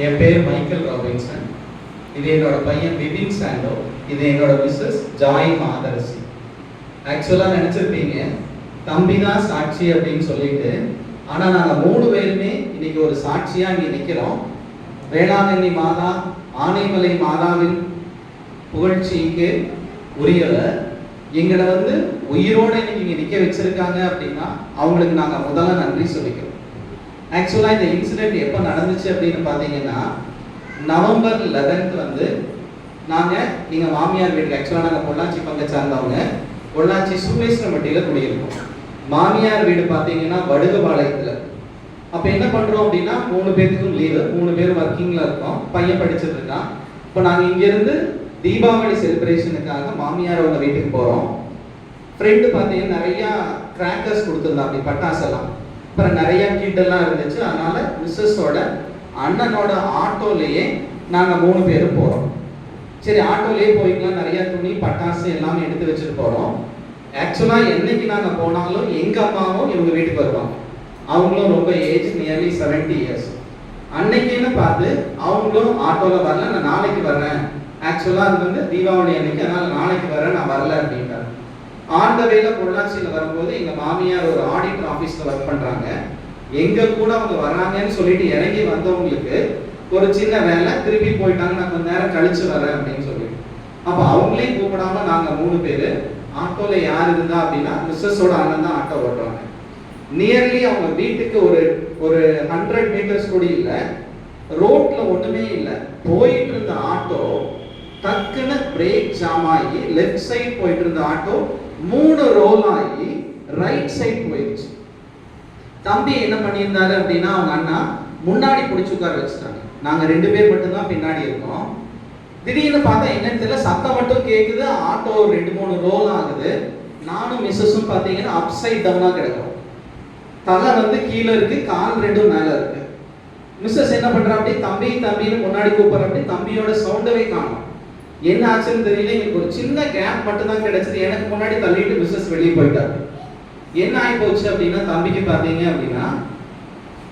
என் பேர் Michael Robinson. இது என்னோட பையன் விபின் சாண்டோ. இது என்னோட மிஸ்ஸஸ் ஜாய் மாதரசி. ஆக்சுவலாக நினச்சிருப்பீங்க தம்பி தான் சாட்சி அப்படின்னு சொல்லிட்டு. ஆனால் நாங்கள் மூணு பேருமே இன்னைக்கு ஒரு சாட்சியாக இங்கே நிற்கிறோம் வேளாங்கண்ணி மாதா ஆனைமலை மாதாவின் புகழ்ச்சிக்கு உரியலை. எங்களை வந்து உயிரோடு இன்னைக்கு இங்கே நிற்க வச்சிருக்காங்க அப்படின்னா அவங்களுக்கு நாங்கள் முதல்ல நன்றி சொல்லிக்கிறோம். ஆக்சுவலாக இந்த இன்சிடென்ட் எப்போ நடந்துச்சு அப்படின்னு பார்த்தீங்கன்னா நவம்பர் லெவன்த் வந்து நாங்கள் எங்கள் மாமியார் வீட்டுக்கு ஆக்சுவலாக நாங்கள் பொள்ளாச்சி பங்கை சார்ந்தவங்க பொள்ளாச்சி சுமேஸ்வரம்பட்டியில் குடியிருக்கோம். மாமியார் வீடு பார்த்தீங்கன்னா வடுகபாளையத்தில். அப்போ என்ன பண்ணுறோம் அப்படின்னா மூணு பேர்த்துக்கும் லீவு மூணு பேர் ஒர்க்கிங்கில் இருக்கோம் பையன் படிச்சுட்டு இருக்கான். இப்போ நாங்கள் இங்கேருந்து தீபாவளி செலிப்ரேஷனுக்காக மாமியார் அவங்க வீட்டுக்கு போகிறோம் ஃப்ரெண்டு பார்த்தீங்கன்னா நிறையா கிராக்கர்ஸ் கொடுத்துருந்தா அப்படி பட்டாசெல்லாம். அப்புறம் நிறைய கிட்டெல்லாம் இருந்துச்சு. அதனால மிஸ்ஸஸோட அண்ணனோட ஆட்டோலேயே நாங்கள் மூணு பேரும் போகிறோம் சரி ஆட்டோலேயே போய்க்கலாம். நிறைய துணி பட்டாசு எல்லாமே எடுத்து வச்சுட்டு போகிறோம் ஆக்சுவலாக என்னைக்கு நாங்கள் போனாலும் எங்கள் அம்மாவும் இவங்க வீட்டுக்கு வருவாங்க. அவங்களும் ரொம்ப ஏஜ் நியர்லி செவன்டி இயர்ஸ் அன்னைக்குன்னு பார்த்து அவங்களும் ஆட்டோவில் வரல. நான் நாளைக்கு வர்றேன். ஆக்சுவலாக அது வந்து தீபாவளி அன்னைக்கு அதனால் நாளைக்கு வரேன் நான் வரல அப்படின்னு. ஆண்ட பொள்ளாச்சியில் வரும்போது எங்கள் மாமியார் ஒரு ஆடிட்டர் ஆஃபீஸில் ஒர்க் பண்ணுறாங்க எங்கள் கூட அவங்க வராங்கன்னு சொல்லிட்டு இறங்கி வந்தவங்களுக்கு ஒரு சின்ன வேலை திருப்பி போயிட்டாங்க நான் கொஞ்ச நேரம் கழிச்சு வரேன் அப்படின்னு சொல்லிட்டு. அப்போ அவங்களையும் கூப்பிடாம நாங்கள் மூணு பேர் ஆட்டோவில் யார் இருந்தா அப்படின்னா மிஸ்ஸஸோட அண்ணன் தான் ஆட்டோ ஓட்டுறாங்க நியர்லி அவங்க வீட்டுக்கு ஒரு ஒரு ஹண்ட்ரட் மீட்டர்ஸ் கூட இல்லை ரோட்ல ஒண்ணுமே இல்லை. போயிட்டு இருந்த ஆட்டோ டக்குன்னு பிரேக் ஜாம் ஆகி லெஃப்ட் சைட் போயிட்டு இருந்த ஆட்டோ மூணு ரோல் ஆகி ரைட் சைட் போயிடுச்சு தம்பி என்ன பண்ணியிருந்தாரு அப்படின்னா அவங்க அண்ணா முன்னாடி பிடிச்சி உட்கார வச்சுட்டாங்க. நாங்கள் ரெண்டு பேர் மட்டும்தான் பின்னாடி இருக்கோம். திடீர்னு பார்த்தா என்னன்னு தெரியல சத்தம் மட்டும் கேட்குது ஆட்டோ ரெண்டு மூணு ரோல் ஆகுது. நானும் மிஸ்ஸஸும் பார்த்தீங்கன்னா அப் சைட் டவுனா கிடக்கிறோம். தலை வந்து கீழே இருக்கு கால் ரெண்டும் மேலே இருக்கு. மிஸ்ஸஸ் என்ன பண்ணுறா அப்படி தம்பி தம்பின்னு முன்னாடி கூப்பிட்ற அப்படி தம்பியோட சவுண்டவே காணும். என்ன ஆச்சுன்னு தெரியல. எனக்கு ஒரு சின்ன கேப் மட்டும் தான் கிடைச்சது. எனக்கு முன்னாடி தள்ளிட்டு பிசினஸ் வெளியே போயிட்டாரு. என்ன ஆகி போச்சு அப்படின்னா தம்பிக்கு பார்த்தீங்க அப்படின்னா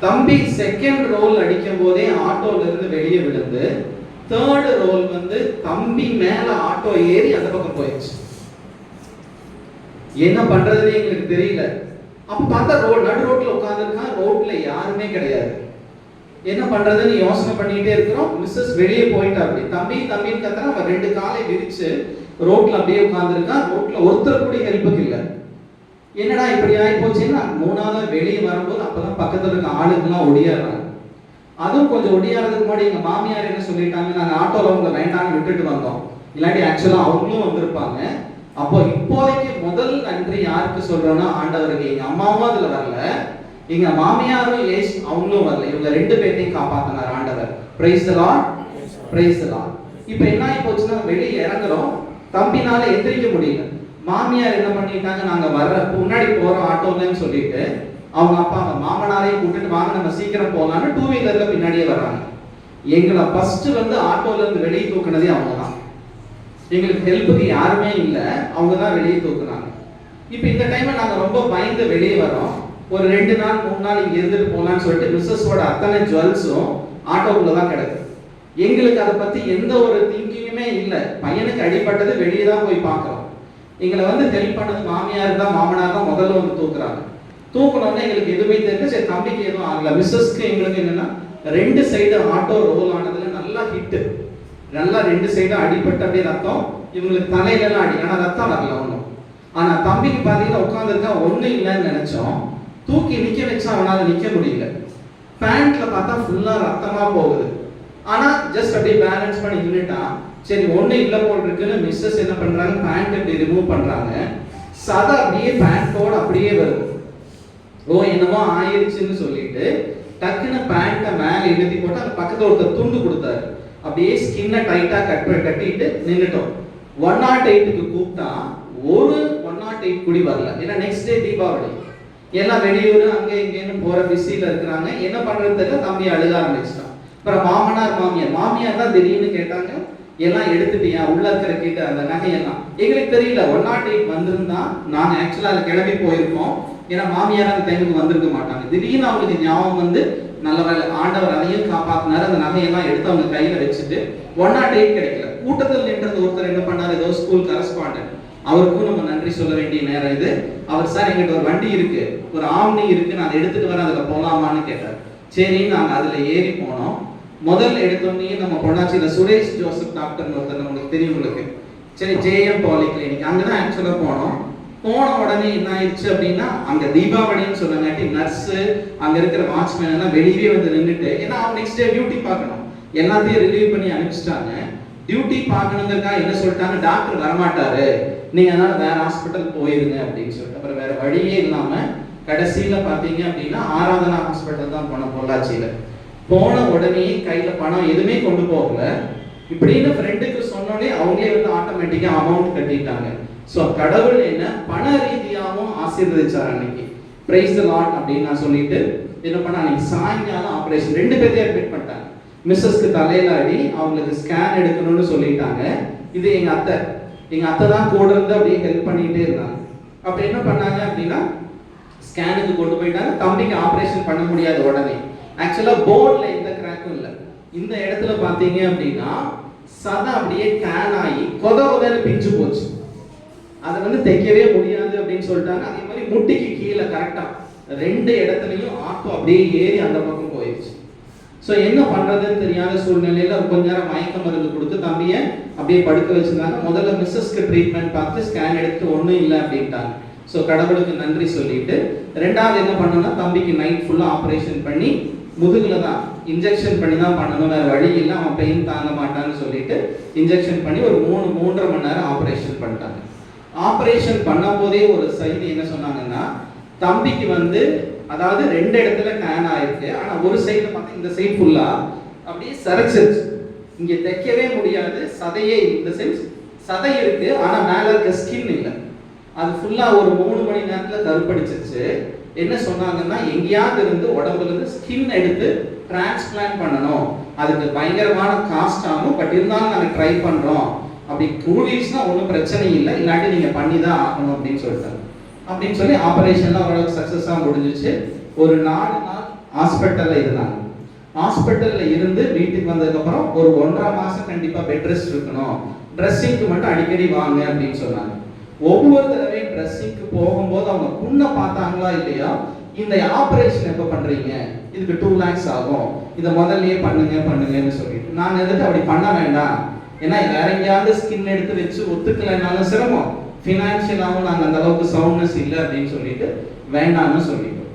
தம்பி செகண்ட் ரோல் அடிக்கும் போதே ஆட்டோல இருந்து வெளியே விழுந்து தேர்டு ரோல் வந்து தம்பி மேல ஆட்டோ ஏறி அந்த பக்கம் போயிடுச்சு என்ன பண்றதுன்னு எங்களுக்கு தெரியல. அப்ப பார்த்தா ரோட் நடு ரோட்ல உட்காந்துருக்கான் ரோட்ல யாருமே கிடையாது. என்ன பண்றதுன்னு யோசனை பண்ணிக்கிட்டே இருக்கிறோம். மிஸ்ஸஸ் வெளியே போயிட்டா அப்படி தம்பி தம்பின்னு கத்தனா அவன் ரெண்டு காலை விரிச்சு ரோட்ல அப்படியே உட்காந்துருக்கான் ரோட்ல ஒருத்தர் கூட ஹெல்ப்புக்கு இல்லை. என்னடா இப்படி ஆகி போச்சுன்னா மூணாவது வெளியே வரும்போது அப்பதான் பக்கத்துல இருக்க ஆளுங்கெல்லாம் ஒடியாடுறாங்க. அதுவும் கொஞ்சம் ஒடியாறதுக்கு முன்னாடி எங்க மாமியார் என்ன சொல்லிட்டாங்க? நாங்க ஆட்டோல உங்களை வேண்டாம்னு விட்டுட்டு வந்தோம். இல்லாட்டி ஆக்சுவலா அவங்களும் வந்திருப்பாங்க. அப்போ இப்போதைக்கு முதல் நன்றி யாருக்கு சொல்றோம்னா ஆண்டவருக்கு. எங்க அம்மாவும் அதுல வரல. எங்க மாமியாரும் ஏஸ் அவங்களும் வரல. இவங்க ரெண்டு பேர்த்தையும் காப்பாத்தினார் ஆண்டவர். பிரைஸ் லார்ட் பிரைஸ் லார்ட் இப்போ என்ன ஆகி போச்சுன்னா வெளியே இறங்குறோம். தம்பினால எந்திரிக்க முடியல. மாமியார் என்ன பண்ணிட்டாங்க? நாங்க வர்ற முன்னாடி போறோம் ஆட்டோலன்னு சொல்லிட்டு அவங்க அப்பா அவங்க மாமனாரையும் கூட்டிட்டு வாங்க நம்ம சீக்கிரம் போகலான்னு டூ வீலர்ல பின்னாடியே வர்றாங்க. எங்களை ஃபர்ஸ்ட் வந்து ஆட்டோல இருந்து வெளியே தூக்குனதே அவங்க தான் எங்களுக்கு ஹெல்ப்புக்கு யாருமே இல்லை. அவங்க தான் வெளியே தூக்குனாங்க. இப்போ இந்த டைம்ல நாங்க ரொம்ப பயந்து வெளியே வரோம் ஒரு ரெண்டு நாள் மூணு நாள் இங்கே இருந்துட்டு போகலான்னு சொல்லிட்டு மிஸ்ஸஸோட அத்தனை ஜுவல்ஸும் ஆட்டோக்குள்ள தான் கிடக்கு எங்களுக்கு அதை பற்றி எந்த ஒரு திங்கிங்குமே இல்லை. பையனுக்கு அடிப்பட்டது வெளியே தான் போய் பார்க்குறோம். எங்களை வந்து ஹெல்ப் பண்ணது மாமியார் தான் மாமனார் தான் முதல்ல வந்து தூக்குறாங்க. தூக்கணும்னா எங்களுக்கு எதுவுமே தெரியல சரி தம்பிக்கு எதுவும் ஆகல. மிஸ்ஸஸ்க்கு எங்களுக்கு என்னன்னா ரெண்டு சைடு ஆட்டோ ரோல் ஆனதுல நல்லா ஹிட்டு நல்லா ரெண்டு சைடும் அடிபட்டு அப்படியே ரத்தம் இவங்களுக்கு தலையிலலாம் அடி ஆனால் ரத்தம் வரல ஒன்றும் ஆனால் தம்பிக்கு பார்த்தீங்கன்னா உட்காந்துருக்கா ஒன்றும் இல்லைன்னு நினச்சோம். தூக்கி நிக்க வச்சா அவனால நிக்க முடியல. பேண்ட்ல பார்த்தா ஃபுல்லா ரத்தமா போகுது. ஆனா ஜஸ்ட் அப்படியே பேலன்ஸ் பண்ணி நின்றுட்டான் சரி ஒண்ணு இல்ல போல் இருக்குன்னு மிஸ்ஸஸ் என்ன பண்றாங்க? பேண்ட் அப்படி ரிமூவ் பண்றாங்க. சதை அப்படியே பேண்டோட அப்படியே வருது. ஓ என்னமோ ஆயிருச்சுன்னு சொல்லிட்டு டக்குன்னு பேண்ட்டை மேல இழுத்தி போட்டு அந்த பக்கத்துல ஒருத்தர் துண்டு கொடுத்தாரு. அப்படியே ஸ்கின்னை டைட்டா கட் பண்ணி கட்டிட்டு நின்றுட்டோம் ஒன் நாட் எயிட்டுக்கு கூப்பிட்டா ஒரு ஒன் நாட் எயிட் குடி வரல. ஏன்னா நெக்ஸ்ட் டே தீபாவளி. எல்லாம் வெளியூர் அங்க இங்கேன்னு போற பிஸியில இருக்கிறாங்க. என்ன பண்றது தெரியல தம்பி அழுக ஆரம்பிச்சிட்டான். அப்புறம் மாமனார் மாமியார். மாமியார் தான் திடீர்னு கேட்டாங்க எல்லாம் எடுத்துட்டியா? உள்ள இருக்கிற கிட்ட அந்த நகையெல்லாம். எங்களுக்கு தெரியல ஒன் நாட் எயிட் வந்திருந்தா நாங்க ஆக்சுவலா அதை கிளம்பி போயிருக்கோம். ஏன்னா மாமியார் அந்த டைமுக்கு வந்திருக்க மாட்டாங்க. திடீர்னு அவங்களுக்கு ஞாபகம் வந்து நல்ல வேலை ஆண்டவர் அதையும் காப்பாத்தினாரு. அந்த நகையெல்லாம் எடுத்து அவங்க கையில வச்சுட்டு ஒன் நாட் எயிட் கிடைக்கல. கூட்டத்தில் நின்றது ஒருத்தர் என்ன பண்ணாரு? ஏதோ ஸ்கூல் கரஸ்பாண்டன்ட் அவருக்கும் நம்ம நன்றி சொல்ல வேண்டிய நேரம் இது. அவர் சார் எங்கிட்ட ஒரு வண்டி இருக்கு. ஒரு ஆம்னி இருக்கு. நான் அதை எடுத்துட்டு வரேன். அதுல போகலாமான்னு கேட்டார். சரி நாங்க அதுல ஏறி போனோம். முதல்ல எடுத்தோடனே நம்ம பொள்ளாச்சியில சுரேஷ் ஜோசப் டாக்டர்னு ஒருத்தர் உங்களுக்கு தெரியும் உங்களுக்கு. சரி ஜேஎம் பாலிகிளினிக் அங்கதான் ஆக்சுவலா போனோம். போன உடனே என்ன ஆயிடுச்சு அப்படின்னா அங்க தீபாவளின்னு சொன்னங்காட்டி நர்ஸ் அங்க இருக்கிற வாட்ச்மேன் எல்லாம் வெளியே வந்து நின்றுட்டு ஏன்னா அவன் நெக்ஸ்ட் டே டியூட்டி பார்க்கணும். எல்லாத்தையும் ரிலீவ் பண்ணி அனுப்பிச்சிட்டாங்க. டியூட்டி பார்க்கணுங்கிறதுக்காக என்ன சொல்லிட்டாங்க? டாக்டர் வரமாட்டாரு. நீங்க அதனால வேற ஹாஸ்பிட்டல் போயிருங்க அப்படின்னு சொல்லிட்டு அப்புறம் வேற வழியே இல்லாம கடைசியில பாத்தீங்க அப்படின்னா ஆராதனா ஹாஸ்பிட்டல் தான் போனோம் பொள்ளாச்சியில. போன உடனே கையில பணம் எதுவுமே கொண்டு போகல. இப்படின்னு ஃப்ரெண்டுக்கு சொன்னோடனே அவங்களே வந்து ஆட்டோமேட்டிக்கா அமௌண்ட் கட்டிட்டாங்க. ஸோ கடவுள் என்ன பண ரீதியாகவும் ஆசீர்வதிச்சார் அன்னைக்கு. பிரைஸ் லாட் அப்படின்னு நான் சொல்லிட்டு என்ன பண்ண அன்னைக்கு சாயங்காலம் ஆப்ரேஷன் ரெண்டு பேர்த்தையும் அட்மிட் பண்ணிட்டாங்க. மிஸ்ஸஸ்க்கு தலையில அடி அவங்களுக்கு ஸ்கேன் எடுக்கணும்னு சொல்லிட்டாங்க. இது எங்க அத்தை. எங்க அத்தை தான் கூட இருந்து அப்படியே ஹெல்ப் பண்ணிட்டே இருந்தாங்க. அப்ப என்ன பண்ணாங்க அப்படின்னா ஸ்கேனுக்கு கொண்டு போயிட்டாங்க. தம்பிக்கு ஆபரேஷன் பண்ண முடியாது உடனே. ஆக்சுவலா போர்ட்ல எந்த கிராக்கும் இல்லை. இந்த இடத்துல பாத்தீங்க அப்படின்னா சதை அப்படியே டேன் ஆகி கொத கொதன்னு பிஞ்சு போச்சு. அதை வந்து தைக்கவே முடியாது அப்படின்னு சொல்லிட்டாங்க. அதே மாதிரி முட்டிக்கு கீழே கரெக்டா ரெண்டு இடத்துலையும் ஆட்டோ அப்படியே ஏறி அந்த பக்கம் ஸோ என்ன பண்ணுறதுன்னு தெரியாத சூழ்நிலையில் கொஞ்ச நேரம் மயக்க மருந்து கொடுத்து தம்பியை அப்படியே படுக்க வச்சிருந்தாங்க. முதல்ல மிஸ்ஸஸ்க்கு ட்ரீட்மெண்ட் பார்த்து ஸ்கேன் எடுத்து ஒன்றும் இல்லை அப்படின்ட்டாங்க. ஸோ கடவுளுக்கு நன்றி சொல்லிட்டு ரெண்டாவது என்ன பண்ணோம்னா தம்பிக்கு நைட் ஃபுல்லாக ஆப்ரேஷன் பண்ணி முதுகில் தான் இன்ஜெக்ஷன் பண்ணி தான் பண்ணணும். வேறு வழி இல்லை அவன் பெயின் தாங்க மாட்டான்னு சொல்லிட்டு இன்ஜெக்ஷன் பண்ணி ஒரு மூணு மூன்றரை மணி நேரம் ஆப்ரேஷன் பண்ணிட்டாங்க. ஆப்ரேஷன் பண்ணும் போதே ஒரு சைடு என்ன சொன்னாங்கன்னா தம்பிக்கு வந்து அதாவது ரெண்டு இடத்துல டேன் ஆயிருக்கு. ஆனா ஒரு சைடு பார்த்தா இந்த சைடு ஃபுல்லா அப்படியே சரைச்சிருச்சு இங்க தைக்கவே முடியாது. சதையே இந்த சென்ஸ் சதை இருக்கு. ஆனா மேல இருக்க ஸ்கின் இல்லை. அது ஃபுல்லா ஒரு மூணு மணி நேரத்துல கருப்படிச்சிருச்சு. என்ன சொன்னாங்கன்னா எங்கேயாவது இருந்து உடம்புல இருந்து ஸ்கின் எடுத்து டிரான்ஸ்பிளான்ட் பண்ணணும். அதுக்கு பயங்கரமான காஸ்ட் ஆகும். பட் இருந்தாலும் நாங்கள் ட்ரை பண்றோம். அப்படி கூடிடுச்சுன்னா ஒன்றும் பிரச்சனை இல்லை. இல்லாட்டி நீங்க பண்ணி தான் ஆகணும் அப்படின்னு சொல்லிட்டாங்க. அப்படின்னு சொல்லி ஆப்ரேஷன்லாம் ஓரளவுக்கு சக்ஸஸாக முடிஞ்சிச்சு. ஒரு நாலு நாள் ஹாஸ்பிட்டலில் இருந்தாங்க. ஹாஸ்பிட்டலில் இருந்து வீட்டுக்கு வந்ததுக்கப்புறம் ஒரு ஒன்றரை மாதம் கண்டிப்பாக பெட் ரெஸ்ட் இருக்கணும். ட்ரெஸ்ஸிங்க்கு மட்டும் அடிக்கடி வாங்க அப்படின்னு சொன்னாங்க. ஒவ்வொரு தடவையும் ட்ரெஸ்ஸிங்க்கு போகும்போது அவங்க புண்ணை பார்த்தாங்களா இல்லையா? இந்த ஆப்ரேஷன் எப்போ பண்ணுறீங்க இதுக்கு டூ லேக்ஸ் ஆகும். இதை முதல்லயே பண்ணுங்க பண்ணுங்கன்னு சொல்லிட்டு. நான் எதுக்கு அப்படி பண்ண வேண்டாம்? ஏன்னா வேற எங்கேயாவது ஸ்கின் எடுத்து வச்சு ஒத்துக்கலைனாலும் சிரமம். ஃபினான்ஷியலாகவும் நாங்கள் அந்த அளவுக்கு சவுண்ட்னஸ் இல்லை அப்படின்னு சொல்லிட்டு வேண்டாம்னு சொல்லிட்டோம்.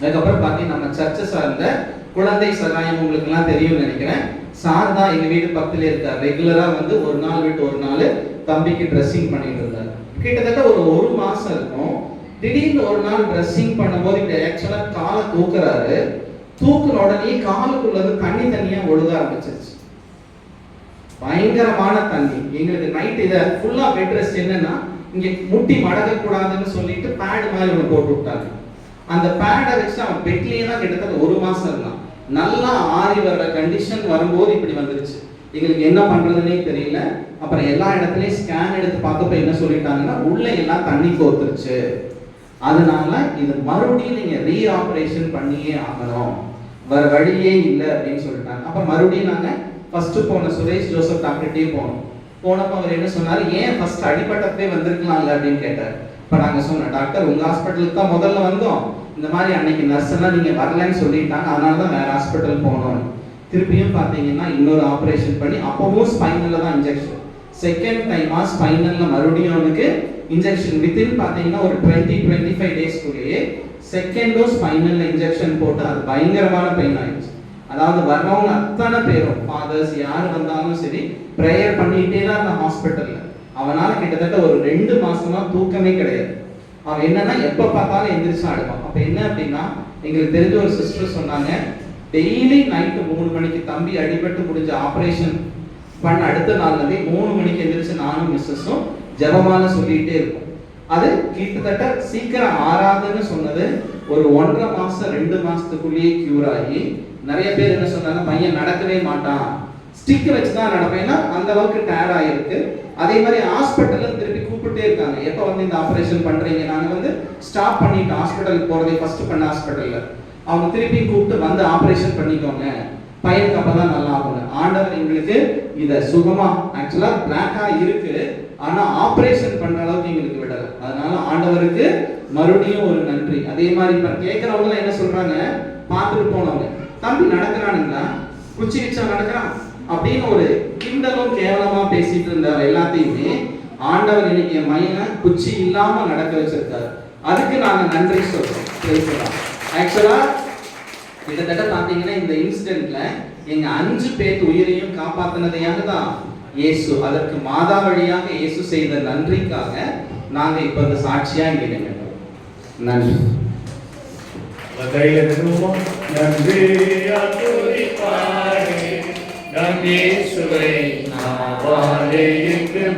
அதுக்கப்புறம் பார்த்தீங்கன்னா நம்ம சர்ச்சை சார்ந்த குழந்தை சகாயம் உங்களுக்குலாம் தெரியும்னு நினைக்கிறேன். சார் தான் எங்கள் வீடு பக்கத்தில் இருக்கார். ரெகுலராக வந்து ஒரு நாள் விட்டு ஒரு நாள் தம்பிக்கு ட்ரெஸ்ஸிங் பண்ணிட்டு இருந்தார். கிட்டத்தட்ட ஒரு ஒரு மாதம் இருக்கும். திடீர்னு ஒரு நாள் ட்ரெஸ்ஸிங் பண்ணும்போது இப்படி ஆக்சுவலாக காலை தூக்குறாரு. தூக்குன உடனே காலுக்குள்ள இருந்து தண்ணி தண்ணியா ஒழுக ஆரம்பிச்சிருச்சு. பயங்கரமான தண்ணி. எங்களுக்கு நைட் இதை ஃபுல்லா பெட் ரெஸ்ட் என்னன்னா இங்க முட்டி மடக்க கூடாதுன்னு சொல்லிட்டு பேடு மாதிரி ஒன்று போட்டு விட்டாங்க. அந்த பேடை வச்சு அவன் பெட்லயே தான் கிட்டத்தட்ட ஒரு மாசம் இருந்தான். நல்லா ஆறி வர்ற கண்டிஷன் வரும்போது இப்படி வந்துருச்சு. எங்களுக்கு என்ன பண்றதுன்னே தெரியல. அப்புறம் எல்லா இடத்துலயும் ஸ்கேன் எடுத்து பார்த்தப்ப என்ன சொல்லிட்டாங்கன்னா உள்ள எல்லாம் தண்ணி கோத்துருச்சு. அதனால இது மறுபடியும் நீங்க ரீஆபரேஷன் பண்ணியே ஆகணும். வேற வழியே இல்லை அப்படின்னு சொல்லிட்டாங்க. அப்ப மறுபடியும் நாங்க ஃபஸ்ட்டு போன சுரேஷ் ஜோசப் டாக்டர்கிட்டே போனோம். போனப்ப அவர் என்ன சொன்னார்? ஏன் ஃபர்ஸ்ட் அடிபட்டப்பே வந்திருக்கலாம்ல? அப்படின்னு கேட்டார். இப்போ நாங்கள் சொன்னோம் டாக்டர் உங்கள் ஹாஸ்பிட்டலுக்கு தான் முதல்ல வந்தோம். இந்த மாதிரி அன்னைக்கு நர்ஸ் எல்லாம் நீங்க வரலன்னு சொல்லிட்டாங்க. அதனால தான் வேறு ஹாஸ்பிட்டல் போனோம் திருப்பியும் பார்த்தீங்கன்னா இன்னொரு ஆப்ரேஷன் பண்ணி அப்போவும் ஸ்பைனலில் தான் இன்ஜெக்ஷன் செகண்ட் டைமாக ஸ்பைனலில் மறுபடியும் அவனுக்கு இன்ஜெக்ஷன் வித்தின் பார்த்தீங்கன்னா ஒரு டுவெண்ட்டி டுவெண்ட்டி ஃபைவ் டேஸ்க்குள்ளேயே செகண்ட் டோஸ் ஸ்பைனல்ல இன்ஜெக்ஷன் போட்டு அது பயங்கரமான பெயின் ஆயிடுச்சு. அதாவது வர்றவங்க அத்தனை பேரும் ஃபாதர்ஸ் யார் வந்தாலும் சரி ப்ரேயர் பண்ணிக்கிட்டே தான் அந்த ஹாஸ்பிட்டல்ல அவனால கிட்டத்தட்ட ஒரு ரெண்டு மாசமா தூக்கமே கிடையாது. அவன் என்னன்னா எப்ப பார்த்தாலும் எந்திரிச்சு ஆடுவான். அப்ப என்ன அப்படின்னா எங்களுக்கு தெரிஞ்ச ஒரு சிஸ்டர் சொன்னாங்க டெய்லி நைட்டு மூணு மணிக்கு தம்பி அடிபட்டு முடிஞ்ச ஆப்ரேஷன் பண்ண அடுத்த நாள்லேருந்து மூணு மணிக்கு எந்திரிச்சு நானும் மிஸ்ஸஸும் ஜெபமால சொல்லிக்கிட்டே இருப்போம். அது கிட்டத்தட்ட சீக்கிரம் ஆறாதுன்னு சொன்னது ஒரு ஒன்றரை மாசம் ரெண்டு மாசத்துக்குள்ளேயே கியூர் ஆகி நிறைய பேர் என்ன சொன்னாங்க பையன் நடக்கவே மாட்டான். ஸ்டிக் வச்சு தான் நடப்பேன்னா அந்த அளவுக்கு டயர்ட் ஆயிருக்கு. அதே மாதிரி ஹாஸ்பிட்டல்ல திருப்பி கூப்பிட்டே இருக்காங்க. எப்போ வந்து இந்த ஆபரேஷன் பண்றீங்க? நாங்க வந்து ஸ்டாப் பண்ணிட்டு ஹாஸ்பிட்டலுக்கு போகிறதே ஃபர்ஸ்ட் பண்ண ஹாஸ்பிட்டல்ல அவங்க திருப்பி கூப்பிட்டு வந்து ஆபரேஷன் பண்ணிக்கோங்க. பையனுக்கு அப்பதான் நல்லா ஆகுங்க ஆண்டவர் எங்களுக்கு இத சுகமா ஆக்சுவலா பிளாக்கா இருக்கு. ஆனா ஆபரேஷன் பண்ற அளவுக்கு எங்களுக்கு விடல. அதனால ஆண்டவருக்கு மறுபடியும் ஒரு நன்றி. அதே மாதிரி இப்ப கேட்கறவங்க என்ன சொல்றாங்க? பார்த்துட்டு போனவங்க. தம்பி நடக்கிறானுங்களா? குச்சி வச்சா நடக்கிறான்? அப்படின்னு ஒரு கிண்டலும் கேவலமா பேசிட்டு இருந்தார் எல்லாத்தையுமே ஆண்டவர் இன்னைக்கு என் மையனை குச்சி இல்லாம நடக்க வச்சிருக்காரு. அதுக்கு நாங்க நன்றி சொல்றோம். பேசலாம் ஆக்சுவலா கிட்டத்தட்ட பாத்தீங்கன்னா இந்த இன்சிடென்ட்ல எங்க அஞ்சு பேர் உயிரையும் காப்பாத்தினதையாக தான் இயேசு. அதற்கு மாதா வழியாக இயேசு செய்த நன்றிக்காக நாங்க இப்ப இந்த சாட்சியா இங்க நினைக்கிறோம் நன்றி. கையில நிறுவோம் நன்றி அத்துரி பாடு நம்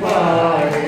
பாடு.